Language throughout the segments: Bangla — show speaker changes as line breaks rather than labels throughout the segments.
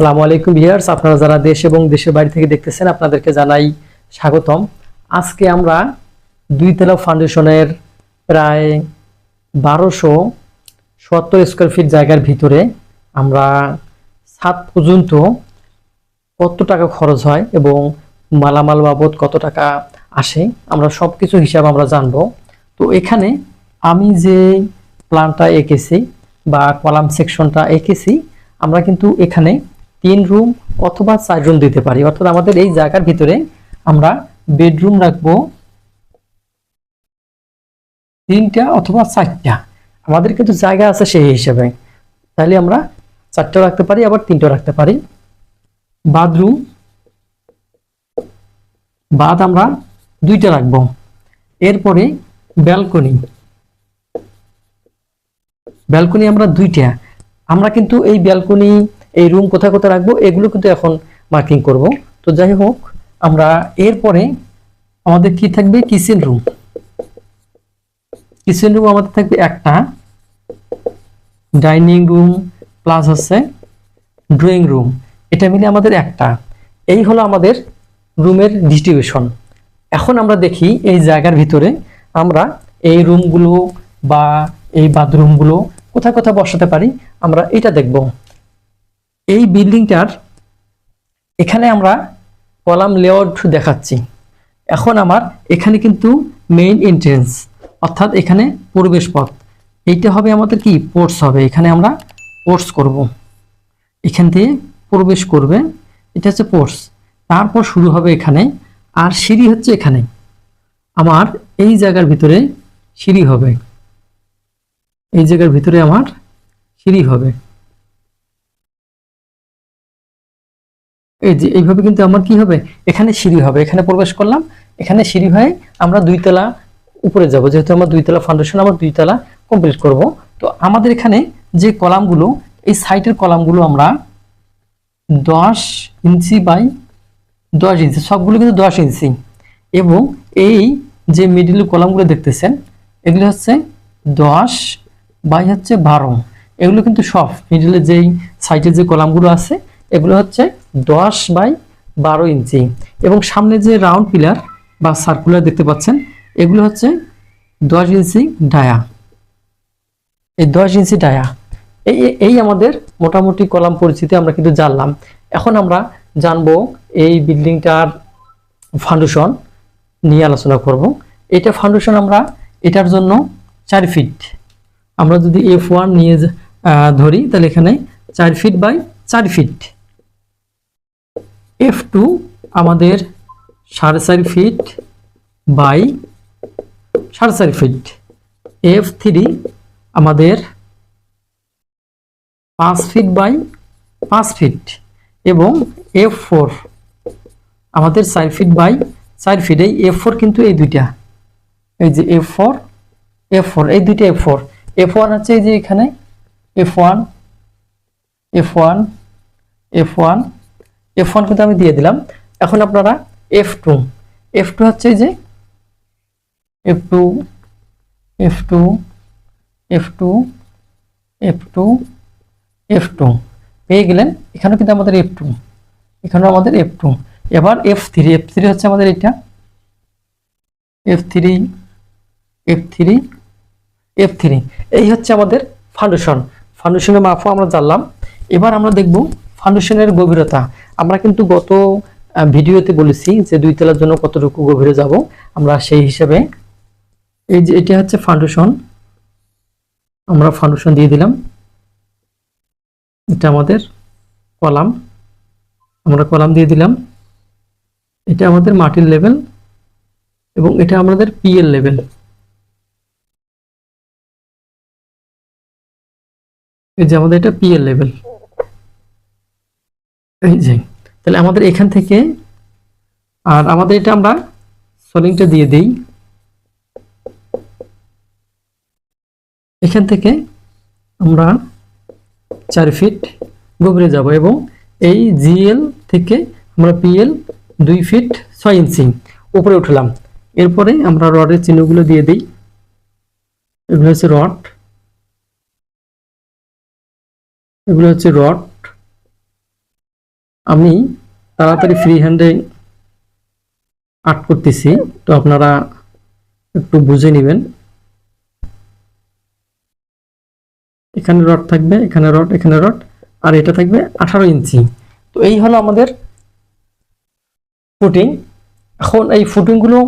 আসসালামু আলাইকুম ভিউয়ার্স। আপনারা যারা দেশ এবং দেশের বাইরে থেকে দেখতেছেন, আপনাদেরকে জানাই স্বাগতম। আজকে আমরা দুই তলা ফাউন্ডেশনের প্রায় বারোশো সত্তর স্কোয়ার ফিট জায়গার ভিতরে আমরা সাত পর্যন্ত কত টাকা খরচ হয় এবং মালামাল বাবদ কত টাকা আসে, আমরা সব কিছু হিসাব আমরা জানব। তো এখানে আমি যে প্ল্যানটা এঁকেছি বা কলাম সেকশনটা এঁকেছি, আমরা কিন্তু এখানে তিন রুম অথবা চার রুম দিতে পারি। অর্থাৎ আমাদের এই জায়গার ভিতরে আমরা বেডরুম রাখব তিনটা অথবা চারটা। আমাদের কিন্তু জায়গা আছে সেই হিসাবে। তাহলে আমরা চারটাও রাখতে পারি, আবার তিনটাও রাখতে পারি। বাথরুম, বাদ আমরা দুইটা রাখব। এরপরে ব্যালকনি। ব্যালকনি আমরা দুইটা। আমরা কিন্তু এই ব্যালকনি এই রুম কোথায় কোথায় রাখব, এগুলো কিন্তু এখন মার্কিং করব। তো যাই হোক, আমরা এরপরে আমাদের কি থাকবে? কিচেন রুম কিচেন রুম আমাদের থাকবে একটা। ডাইনিং রুম প্লাস হচ্ছে ড্রয়িং রুম এটা মিলে আমাদের একটা। এই হলো আমাদের রুমের ডিস্ট্রিবিউশন এখন আমরা দেখি এই জায়গার ভিতরে আমরা এই রুমগুলো বা এই বাথরুমগুলো কোথায় কোথায় বসাতে পারি, আমরা এটা দেখব। এই বিল্ডিংটার এখানে আমরা কলাম লেআউট দেখাচ্ছি। এখন আমার এখানে কিন্তু মেইন এন্ট্রেন্স অর্থাৎ এখানে প্রবেশ পথ। এইটা হবে আমাদের কি? পোর্টস হবে। এখানে আমরা পোর্টস করব। এখান থেকে প্রবেশ করবে। এটা হচ্ছে পোর্টস তারপর শুরু হবে এখানে, আর সিঁড়ি হচ্ছে এখানে। আমার এই জায়গার ভিতরে সিঁড়ি হবে। এই জায়গার ভিতরে আমার সিঁড়ি হবে। এই যে এইভাবে কিন্তু আমার কি হবে? এখানে সিঁড়ি হবে। এখানে প্রবেশ করলাম। এখানে সিঁড়ি হয়ে আমরা দুইতলা উপরে যাব। যেহেতু আমরা দুইতলা ফাউন্ডেশন আমরা দুইতলা কমপ্লিট করব। তো আমাদের এখানে যে কলামগুলো, এই সাইটের কলামগুলো আমরা দশ ইঞ্চি বাই দশ ইঞ্চি, সবগুলো কিন্তু দশ ইঞ্চি। এবং এই যে মিডিল কলামগুলো দেখতেছেন, এগুলো হচ্ছে দশ বাই হচ্ছে বারো। এগুলো কিন্তু সব মিডিলে যেই সাইটের যে কলামগুলো আছে, এগুলো হচ্ছে দশ বাই বারো ইঞ্চি। এবং সামনে যে রাউন্ড পিলার বা সার্কুলার দেখতে পাচ্ছেন, এগুলো হচ্ছে দশ ইঞ্চি ডায়া। এই দশ ইঞ্চি ডায়া। এই এই আমাদের মোটামুটি কলাম পরিচিতি আমরা কিন্তু জানলাম। এখন আমরা জানব এই বিল্ডিংটার ফাউন্ডেশন নিয়ে আলোচনা করব। এটা ফাউন্ডেশন আমরা এটার জন্য চার ফিট আমরা যদি এফ ওয়ান নিয়ে ধরি, তাহলে এখানে চার ফিট বাই চার ফিট এফ টু আমাদের সাড়ে চার ফিট বাই সাড়ে চার ফিট এফ থ্রি আমাদের পাঁচ ফিট বাই পাঁচ ফিট এবং এফ ফোর আমাদের চার ফিট বাই চার ফিট এই এফ ফোর কিন্তু এই দুইটা। এই যে এফ ফোর এফ ফোর এই দুইটা এফ ফোর এফ ওয়ান হচ্ছে এই যে এখানে F one F one F one F one কিন্তু আমি দিয়ে দিলাম। এখন আপনারা এফ টু এফ টু হচ্ছে যে F two F two F two F two F two পেয়ে গেলেন, এখানেও কিন্তু আমাদের এফ টু এখানেও আমাদের এফ টু এবার এফ থ্রি এফ থ্রি হচ্ছে আমাদের এটা F three F three F three এই হচ্ছে আমাদের ফাউন্ডেশন ফাউন্ডেশনের মাপও আমরা জানলাম। এবার আমরা দেখব ফাউন্ডেশনের গভীরতা। আমরা কিন্তু গত ভিডিওতে বলেছি যে দুই তলার জন্য কতটুকু গভীরে যাব। আমরা সেই হিসাবে এই যে এটা হচ্ছে ফাউন্ডেশন আমরা ফাউন্ডেশন দিয়ে দিলাম। এটা আমাদের কলাম। আমরা কলাম দিয়ে দিলাম। এটা আমাদের মাটির লেভেল এবং এটা আমাদের পিএল লেভেল এই যে আমাদের এটা পিএল লেভেল এই যে। তাহলে আমাদের এখান থেকে, আর আমাদের এটা আমরা সলিংটা দিয়ে দেই। এখান থেকে আমরা চার ফিট গভীরে যাব এবং এই জিএল থেকে আমরা পিএল দুই ফিট ছয় ইঞ্চি উপরে উঠলাম। এরপরে আমরা রডের চিহ্নগুলো দিয়ে দিই। এগুলো হচ্ছে রড। এগুলো হচ্ছে রড। আমি তাড়াতাড়ি ফ্রি হ্যান্ডে আর্ট করতেছি, তো আপনারা একটু বুঝে নেবেন। এখানে রড থাকবে, এখানে রড এখানে রড আর এটা থাকবে আঠারো ইঞ্চি। তো এই হলো আমাদের ফুটিং এখন এই ফুটিংগুলো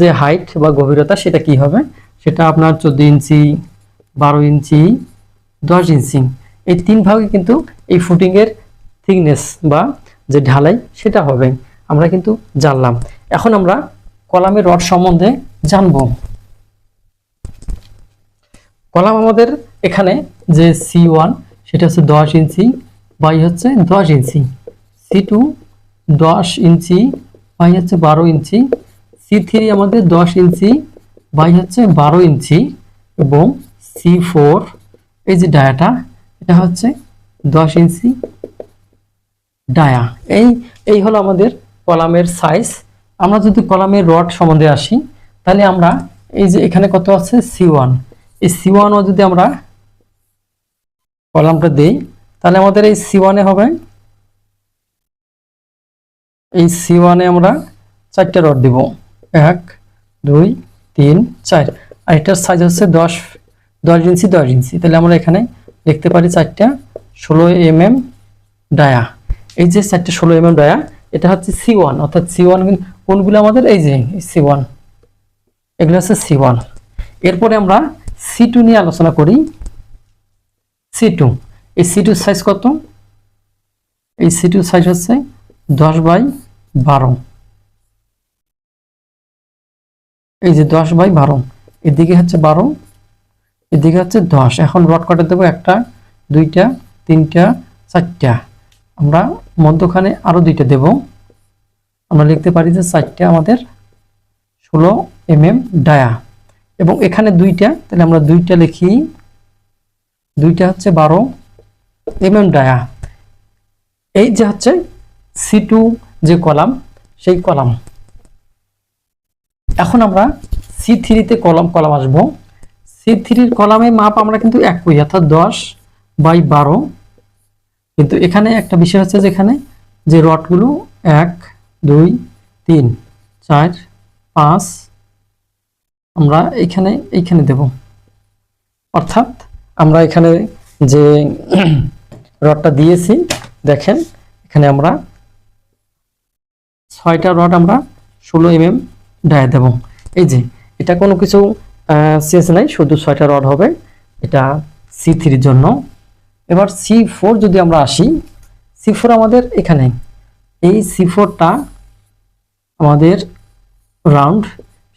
যে হাইট বা গভীরতা, সেটা কি হবে? সেটা আপনার চোদ্দ ইঞ্চি, বারো ইঞ্চি, দশ ইঞ্চি। এই তিন ভাগে কিন্তু এই ফুটিংয়ের থিকনেস বা যে ঢালাই সেটা হবে। আমরা কিন্তু জানলাম। এখন আমরা কলামের রড সম্বন্ধে জানব। কলাম আমাদের এখানে যে সি ওয়ান সেটা হচ্ছে দশ ইঞ্চি, বাই হচ্ছে দশ ইঞ্চি। সি টু দশ ইঞ্চি, বাই হচ্ছে বারো ইঞ্চি। সি থ্রি আমাদের দশ ইঞ্চি, বাই হচ্ছে বারো ইঞ্চি এবং সি ফোর এই যে ডায়াটা, এটা হচ্ছে দশ ইঞ্চি ডায়া। এই এই হলো আমাদের কলামের সাইজ আমরা যদি কলামের রড সম্বন্ধে আসি, তাহলে আমরা এই যে এখানে কত আছে? সি ওয়ান এই সি ওয়ানও যদি আমরা কলামটা দিই, তাহলে আমাদের এই সি ওয়ানে হবে। এই সি ওয়ানে আমরা চারটে রড দিব। এক, দুই, তিন, চার। আর এটার সাইজ হচ্ছে দশ দশ ইঞ্চি দশ ইঞ্চি। তাহলে আমরা এখানে দেখতে পারি চারটা ষোলো এম এম ডায়া। এই যে চারটে ষোলো এম এম ডায়া এটা হচ্ছে সি ওয়ান অর্থাৎ সি ওয়ান কোনগুলো আমাদের? এই যে সি ওয়ান এগুলো হচ্ছে সি ওয়ান এরপরে আমরা সি টু নিয়ে আলোচনা করি। সি টু এই সি টু সাইজ কত? এই সি টু সাইজ হচ্ছে দশ বাই বারো। এই যে দশ বাই বারো, এদিকে হচ্ছে বারো, এদিকে হচ্ছে দশ। এখন রড কটা দেবো একটা, দুইটা, তিনটা, চারটা। আমরা মধ্যখানে আরও দুইটা দেব। আমরা লিখতে পারি যে চারটা আমাদের ষোলো এম এম ডায়া। এবং এখানে দুইটা, তাহলে আমরা দুইটা লিখি। দুইটা হচ্ছে বারো এম এম ডায়া। এই যে হচ্ছে সি টু যে কলাম, সেই কলাম। এখন আমরা সি থ্রিতে কলাম কলাম আসব। সি থ্রির কলামের মাপ আমরা কিন্তু একই, অর্থাৎ দশ বাই বারো কিন্তু এখানে একটা বিষয় হচ্ছে যেখানে যে রডগুলো এক, দুই, তিন, চার, পাঁচ, আমরা এখানে এইখানে দেব। অর্থাৎ আমরা এখানে যে রডটা দিয়েছি, দেখেন, এখানে আমরা ছয়টা রড আমরা ষোলো এম এম ডায়া দেব। এই যে, এটা কোনো কিছু সিএস নাই, শুধু ছয়টা রড হবে। এটা সি থ্রির জন্য। এবার সি ফোর যদি আমরা আসি সি ফোর আমাদের এখানে। এই সি ফোরটা আমাদের রাউন্ড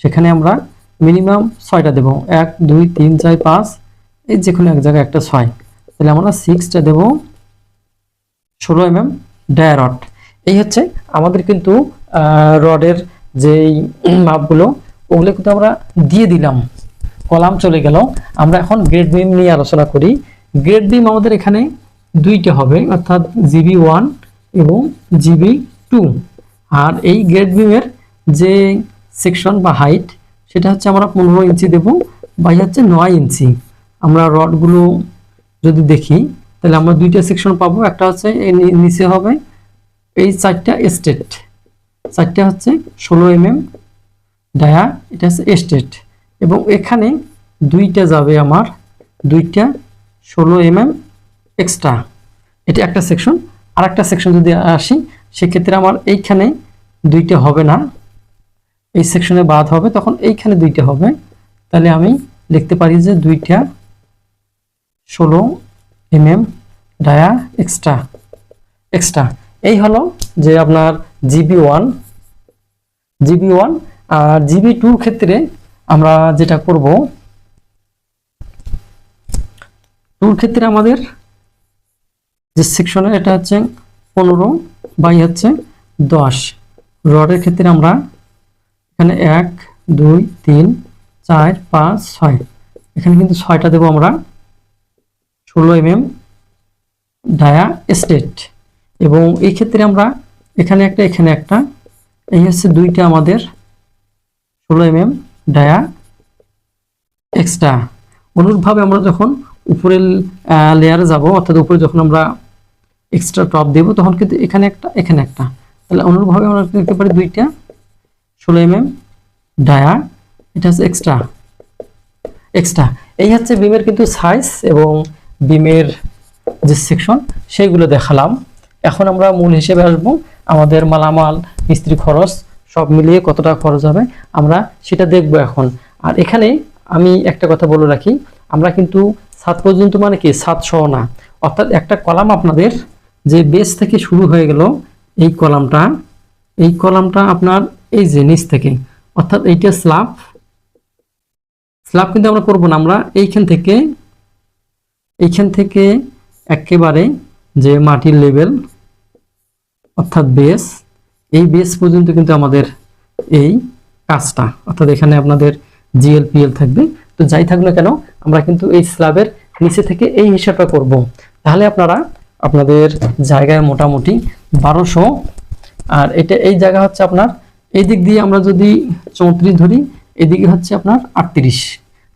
সেখানে আমরা মিনিমাম ছয়টা দেব। এক, দুই, তিন, চার, পাঁচ, এই যে কোনো এক জায়গায় একটা ছয়। তাহলে আমরা সিক্সটা দেব ষোলো এম এম ডায়ারড এই হচ্ছে আমাদের কিন্তু রডের যেই মাপগুলো, ওগুলো কিন্তু আমরা দিয়ে দিলাম। কলাম চলে গেল। আমরা এখন গ্রেড বিম নিয়ে আলোচনা করি। গ্রেড বিম আমাদের এখানে দুইটা হবে, অর্থাৎ জিবি ওয়ান এবং জিবি টু আর এই গ্রেড বিমের যে সেকশন বা হাইট সেটা হচ্ছে আমরা পনেরো ইঞ্চি দেব বাই হচ্ছে নয় ইঞ্চি। আমরা রডগুলো যদি দেখি, তাহলে আমরা দুইটা সেকশন পাবো, একটা হচ্ছে নিচে হবে, এই চারটা স্টেট চারটা হচ্ছে ষোলো এম এম ডায়া এটা হচ্ছে এস্টেট এবং এখানে দুইটা যাবে আমার, দুইটা ষোলো এম এম এক্সট্রা এটা একটা সেকশন আর একটা সেকশন যদি আসি, সেক্ষেত্রে আমার এইখানে দুইটা হবে না। এই সেকশনে বাদ হবে, তখন এইখানে দুইটা হবে। তাহলে আমি লিখতে পারি যে দুইটা ষোলো M M dia extra extra এই হলো যে আপনার জিবি ওয়ান জিবি ওয়ান আর জিবি টুর ক্ষেত্রে আমরা যেটা করব টুর ক্ষেত্রে আমাদের যে সেকশনে এটা হচ্ছে পনেরো, বাই হচ্ছে দশ। রডের ক্ষেত্রে আমরা এখানে এক, দুই, তিন, চার, পাঁচ, ছয়। এখানে কিন্তু ছয়টা দেবো আমরা। ষোলো এম এম ডায়া স্টেট এবং এই ক্ষেত্রে আমরা এখানে একটা এখানে একটা। এই হচ্ছে দুইটা আমাদের ষোলো এম এম ডায়া এক্সট্রা অনুরূপভাবে আমরা যখন উপরের লেয়ারে যাব, অর্থাৎ উপরে যখন আমরা এক্সট্রা টপ দেবো, তখন কিন্তু এখানে একটা এখানে একটা। তাহলে অনুরূপভাবে আমরা দেখতে পারি দুইটা, ষোলো এম এম ডায়া এটা হচ্ছে এক্সট্রা এক্সট্রা এই হচ্ছে বিমের কিন্তু সাইজ এবং বিমের যে সেকশন সেইগুলো দেখালাম। এখন আমরা মূল হিসেবে আসব, আমাদের মালামাল, মিস্ত্রি খরচ, সব মিলিয়ে কত টাকা খরচ হবে, আমরা সেটা দেখব এখন। আর এখানে আমি একটা কথা বলে রাখি, আমরা কিন্তু সাত পর্যন্ত মানে কি? সাত সহ না। অর্থাৎ একটা কলাম আপনাদের যে বেস থেকে শুরু হয়ে গেল, এই কলামটা এই কলামটা আপনার এই যে নিচ থেকে। অর্থাৎ এইটা স্ল্যাব স্ল্যাব কিন্তু আমরা করব না, আমরা এইখান থেকে এইখান থেকে একেবারে যে মাটির লেভেল অর্থাৎ বেস এই বেস পর্যন্ত কিন্তু আমাদের এই কাজটা। অর্থাৎ এখানে আপনাদের জিএলপিএল থাকবে। তো যাই থাকুক না কেন, আমরা কিন্তু এই স্ল্যাবের নিচে থেকে এই হিসাবটা করব। তাহলে আপনারা আপনাদের জায়গায় মোটামুটি বারোশো, আর এটা এই জায়গা হচ্ছে আপনার, এই দিক দিয়ে আমরা যদি চৌত্রিশ ধরি এদিকে হচ্ছে আপনার আটত্রিশ।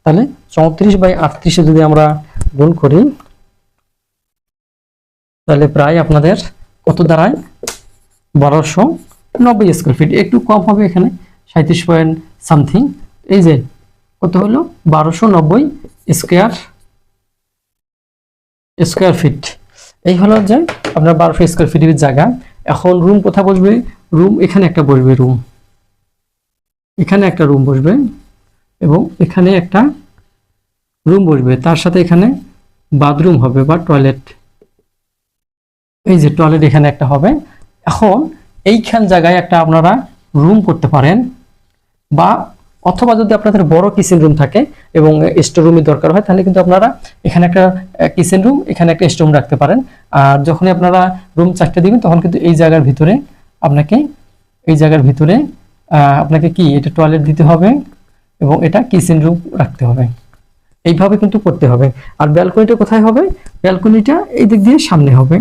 তাহলে চৌত্রিশ বাই আটত্রিশে যদি আমরা গুণ করি, তাহলে প্রায় আপনাদের কত দাঁড়ায়? বারোশো নব্বই স্কোয়ার ফিট একটু কম হবে এখানে সাঁত্রিশ পয়েন্ট সামথিং এই যে কত হলো? বারোশো নব্বই স্কোয়ার স্কোয়ার ফিট। এই হলো যে আপনার বারোশো স্কোয়ার ফিটের জায়গা। এখন রুম কোথা বসবে? রুম এখানে একটা বসবে রুম এখানে একটা রুম বসবে এবং এখানে একটা রুম বসবে। তার সাথে এখানে বাথরুম হবে বা টয়লেট এই যে টয়লেট এখানে একটা হবে। এখন এইখান জায়গায় একটা আপনারা রুম করতে পারেন বা অথবা যদি আপনাদের বড় কিচেন রুম থাকে এবং স্টোর রুমের দরকার হয়, তাহলে কিন্তু আপনারা এখানে একটা কিচেন রুম এখানে একটা স্টোর রুম রাখতে পারেন। আর যখনই আপনারা রুম চারটে দিবেন, তখন কিন্তু এই জায়গার ভিতরে আপনাকে, এই জায়গার ভিতরে আপনাকে কি, এটা টয়লেট দিতে হবে এবং এটা কিচেন রুম রাখতে হবে। এইভাবে কিন্তু করতে হবে। আর ব্যালকনিটা কোথায় হবে? ব্যালকনিটা এই দিক দিয়ে সামনে হবে।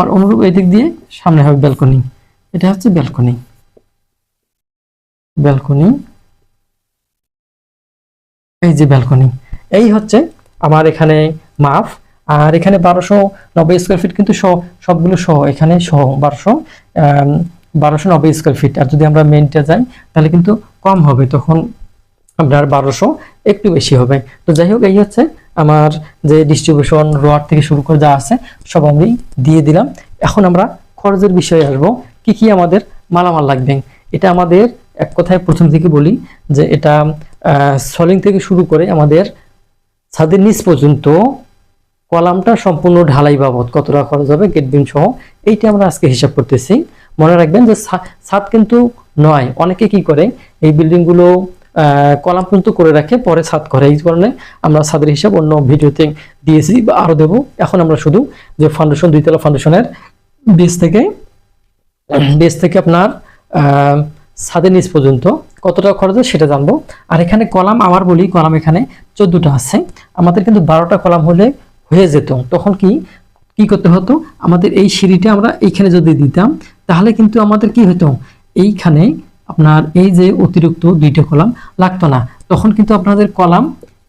আর অনুরূপ এই দিক দিয়ে সামনে হবে ব্যালকনি এটা হচ্ছে ব্যালকনি ব্যালকনি এই যে ব্যালকনি এই হচ্ছে আমার এখানে মাপ, আর এখানে বারোশো নব্বই স্কোয়ার ফিট কিন্তু সহ, সবগুলো সহ, এখানে সহ বারোশো বারোশো নব্বই স্কোয়ার ফিট আর যদি আমরা মেনটা যাই, তাহলে কিন্তু কম হবে, তখন আপনার বারোশো একটু বেশি হবে। তো যাই হোক, এই হচ্ছে আমার যে ডিস্ট্রিবিউশন রড থেকে শুরু করে যা আছে, সব আমি দিয়ে দিলাম। এখন আমরা খরচের বিষয়ে আসব, কি কি আমাদের মালামাল লাগবে? এটা আমাদের এক কথায় প্রথম থেকে বলি যে এটা সলিং থেকে শুরু করে আমাদের ছাদের নিচ পর্যন্ত কলামটা সম্পূর্ণ ঢালাই বাবদ কত টাকা খরচ হবে গেট বিম সহ, এইটা আমরা আজকে হিসাব করতেছি। মনে রাখবেন যে ছাদ কিন্তু নয়, অনেকে কি করে, এই বিল্ডিংগুলো কলাম পর্যন্ত করে রাখে, পরে ছাদ করে। এই কারণে আমরা ছাদের হিসাব অন্য ভিডিওতে দিয়েছি বা আরও দেবো। এখন আমরা শুধু যে ফাউন্ডেশন দুইতলা ফাউন্ডেশনের বেস থেকে বেস থেকে আপনার ছাদের নিচ পর্যন্ত কত টাকা খরচ হয় সেটা জানব। আর এখানে কলাম আমার বলি, কলাম এখানে চোদ্দটা আছে। আমাদের কিন্তু বারোটা কলাম হলে হয়ে যেত। তখন কি কি করতে হতো? আমাদের এই সিঁড়িটা আমরা এইখানে যদি দিতাম, তাহলে কিন্তু আমাদের কি হতো? এইখানে আপনার এই যে অতিরিক্ত দুইটা কলাম লাগতো না। তখন কিন্তু আপনাদের কলাম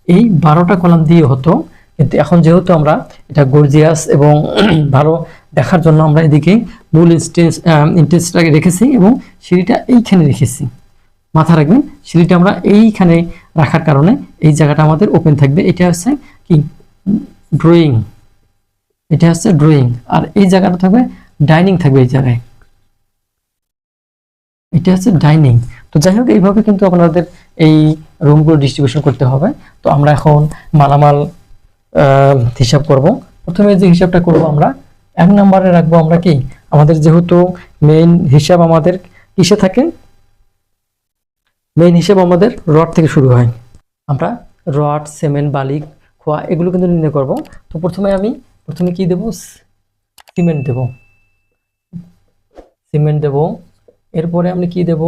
এই বারোটা কলাম দিয়ে হতো। কিন্তু এখন যেহেতু আমরা এটা গর্জিয়াস এবং ভালো দেখার জন্য আমরা এদিকে মূল স্টেজ ইন্টারেস্টটাকে রেখেছি এবং সিঁড়িটা এইখানে রেখেছি। মাথা রাখবেন, সিঁড়িটা আমরা এইখানে রাখার কারণে এই জায়গাটা আমাদের ওপেন থাকবে। এটা হচ্ছে কি? ড্রয়িং এটা হচ্ছে ড্রয়িং আর এই জায়গাটা থাকবে ডাইনিং থাকবে এই জায়গায়। এটা হচ্ছে ডাইনিং তো যাই হোক, এইভাবে কিন্তু আপনাদের এই রুমগুলো ডিস্ট্রিবিউশন করতে হবে। তো আমরা এখন মালামাল হিসাব করব। প্রথমে যে হিসাবটা করব আমরা, এক নম্বরে রাখব আমরা কি? আমাদের যেহেতু মেইন হিসাব আমাদের কিসে থাকে? মেইন হিসাব আমাদের রড থেকে শুরু হয়। আমরা রড সিমেন্ট বালি, খোয়া এগুলো কিন্তু নির্ণয় করব। তো প্রথমে আমি, প্রথমে কি দেব? সিমেন্ট দেব। সিমেন্ট দেব। এরপরে আমি কি দেব?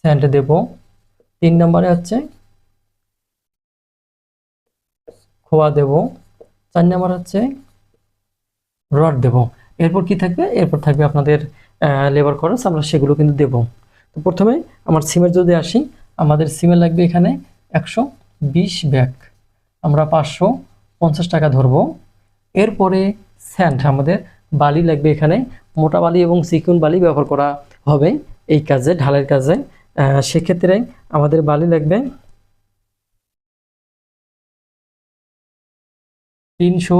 স্যান্ড দেব। তিন নম্বরে হচ্ছে খোয়া দেব। চার নম্বর হচ্ছে রড দেব। এরপর কি থাকবে? এরপর থাকবে আপনাদের লেবার খরচ, আমরা সেগুলো কিন্তু দেব। তো প্রথমে আমার সিমের যদি আসি, আমাদের সিমের লাগবে এখানে একশো বিশ ব্যাগ। আমরা পাঁচশো পঞ্চাশ টাকা ধরবো। এরপরে স্যান্ড, আমাদের বালি লাগবে এখানে। মোটা বালি এবং চিকুন বালি ব্যবহার করা হবে এই কাজে, ঢালের কাজে। সেক্ষেত্রে আমাদের বালি লাগবে তিনশো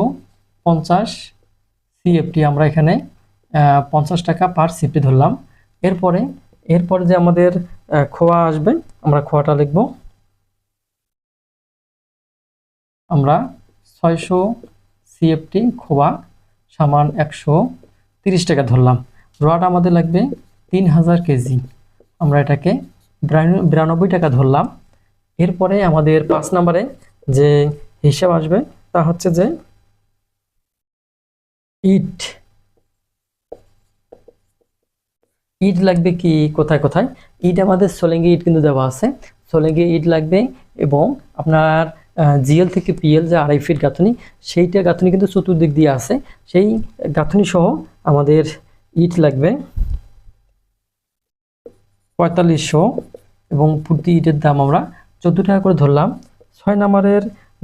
পঞ্চাশ সিএফটি আমরা এখানে পঞ্চাশ টাকা পার সিএফটি ধরলাম। এরপরে এরপরে যে আমাদের খোয়া আসবে, আমরা খোয়াটা লিখব। আমরা ছয়শো সিএফটি খোয়া সামান একশো তিরিশ টাকা ধরলাম। রোয়াটা আমাদের লাগবে তিন হাজার কেজি। আমরা এটাকে বিরানব্বই টাকা ধরলাম। এরপরে আমাদের পাঁচ নম্বরে যে হিসাব আসবে, তা হচ্ছে যে ইট। ইট লাগবে কি? কোথায় কোথায়? ইট আমাদের সোলেঙ্গি ইট কিন্তু দেওয়া আছে। সোলেঙ্গি ইট লাগবে এবং আপনার জিএল থেকে পিএল যে আড়াই ফিট গাঁথনি, সেইটা গাঁথনি কিন্তু চতুর্দিক দিয়ে আছে। সেই গাঁথনি সহ আমাদের ইট লাগবে পঁয়তাল্লিশশো এবং প্রতি ইটের দাম আমরা চোদ্দ টাকা করে ধরলাম। ছয় নম্বরের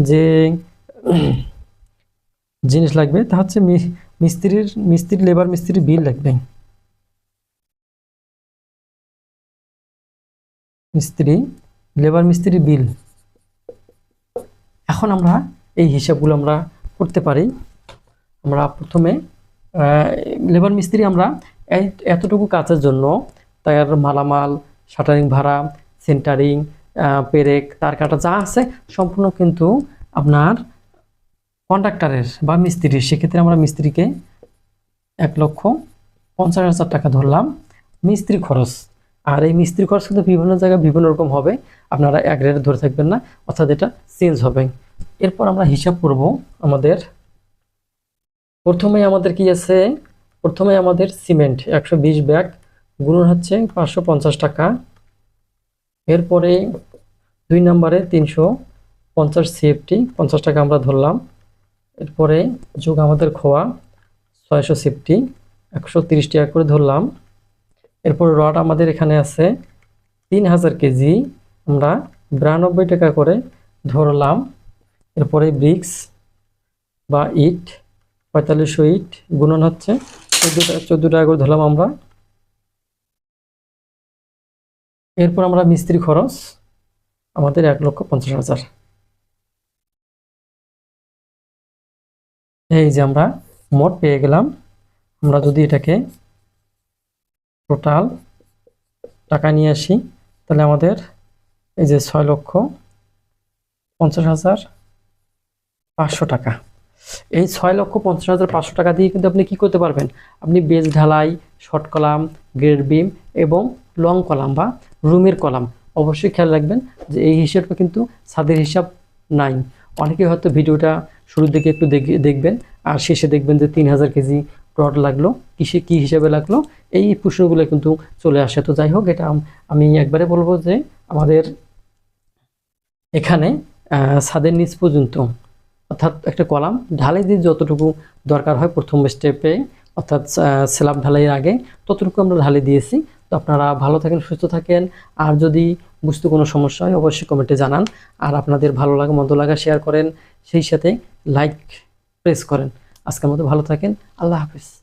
যে জিনিস লাগবে, তা হচ্ছে মিস্ত্রির মিস্ত্রি লেবার মিস্ত্রির বিল লাগবে মিস্ত্রি লেবার মিস্ত্রি বিল এখন আমরা এই হিসাবগুলো আমরা করতে পারি। আমরা প্রথমে লেবার মিস্ত্রি আমরা এতটুকু কাজের জন্য তার মালামাল, শাটারিং ভাড়া সেন্টারিং পেরেক, তার কাটা যা আছে সম্পূর্ণ কিন্তু আপনার কন্ট্রাক্টরের বা মিস্ত্রির সেক্ষেত্রে আমরা মিস্ত্রিকে এক লক্ষ পঞ্চাশ হাজার টাকা ধরলাম মিস্ত্রি খরচ। আর এই মিস্ত্রি খরচ কিন্তু বিভিন্ন জায়গায় বিভিন্ন রকম হবে, আপনারা এক রেটে ধরে থাকবেন না, অর্থাৎ এটা চেঞ্জ হবে। এরপর আমরা হিসাব করব আমাদের প্রথমে আমাদের কি আছে? প্রথমে আমাদের সিমেন্ট, একশো বিশ ব্যাগ, গুণন হচ্ছে পাঁচশো পঞ্চাশ টাকা। এরপরে দুই নম্বরে তিনশো পঞ্চাশ সিএফটি, পঞ্চাশ টাকা আমরা ধরলাম। এরপরে যোগ আমাদের খোয়া, ছয়শো সিফটি, একশো তিরিশ টাকা করে ধরলাম। এরপর রড আমাদের এখানে আছে তিন হাজার কেজি, আমরা বিরানব্বই টাকা করে ধরলাম। এরপরে ব্রিক্স বা ইট, পঁয়তাল্লিশশো ইট গুণন হচ্ছে, চোদ্দ টাকা চোদ্দ টাকা করে ধরলাম আমরা। এরপর আমরা মিস্ত্রি খরচ, আমাদের এক লক্ষ পঞ্চাশ হাজার। এই যে আমরা মোট পেয়ে গেলাম, আমরা যদি এটাকে টোটাল টাকা নিয়ে আসি, তাহলে আমাদের এই যে ছয় লক্ষ পঞ্চাশ হাজার পাঁচশো টাকা। এই ছয় লক্ষ পঞ্চাশ হাজার পাঁচশো টাকা দিয়ে কিন্তু আপনি কি করতে পারবেন? আপনি বেজ ঢালাই, শর্ট কলাম, গ্রেড বিম এবং লং কলাম বা রুমের কলাম। অবশ্যই খেয়াল রাখবেন যে এই হিসাবটা কিন্তু ছাদের হিসাব নাই। অনেকে হয়তো ভিডিওটা শুরুর দিকে একটু দেখে দেখবেন, আর শেষে দেখবেন যে তিন হাজার কেজি রড লাগল, কিসে কি হিসাবে লাগল, এই প্রশ্নগুলো কিন্তু চলে আসে। তো যাই হোক, এটা আমি একবারে বলব যে আমাদের এখানে ছাদের নিচ পর্যন্ত, অর্থাৎ একটা কলাম, ঢালাই দিয়ে যতটুকু দরকার হয় প্রথম স্টেপে অর্থাৎ স্ল্যাব ঢালাইয়ের আগে ততটুকু আমরা ঢালাই দিয়েছি। তো আপনারা ভালো থাকেন, সুস্থ থাকেন। আর যদি বুঝতে কোনো সমস্যা হয়, অবশ্যই কমেন্টে জানান। আর আপনাদের ভালো লাগা, মন্দ লাগা শেয়ার করেন, সেই সাথে লাইক প্রেস করেন। আজকের মতো ভালো থাকেন, আল্লাহ হাফিজ।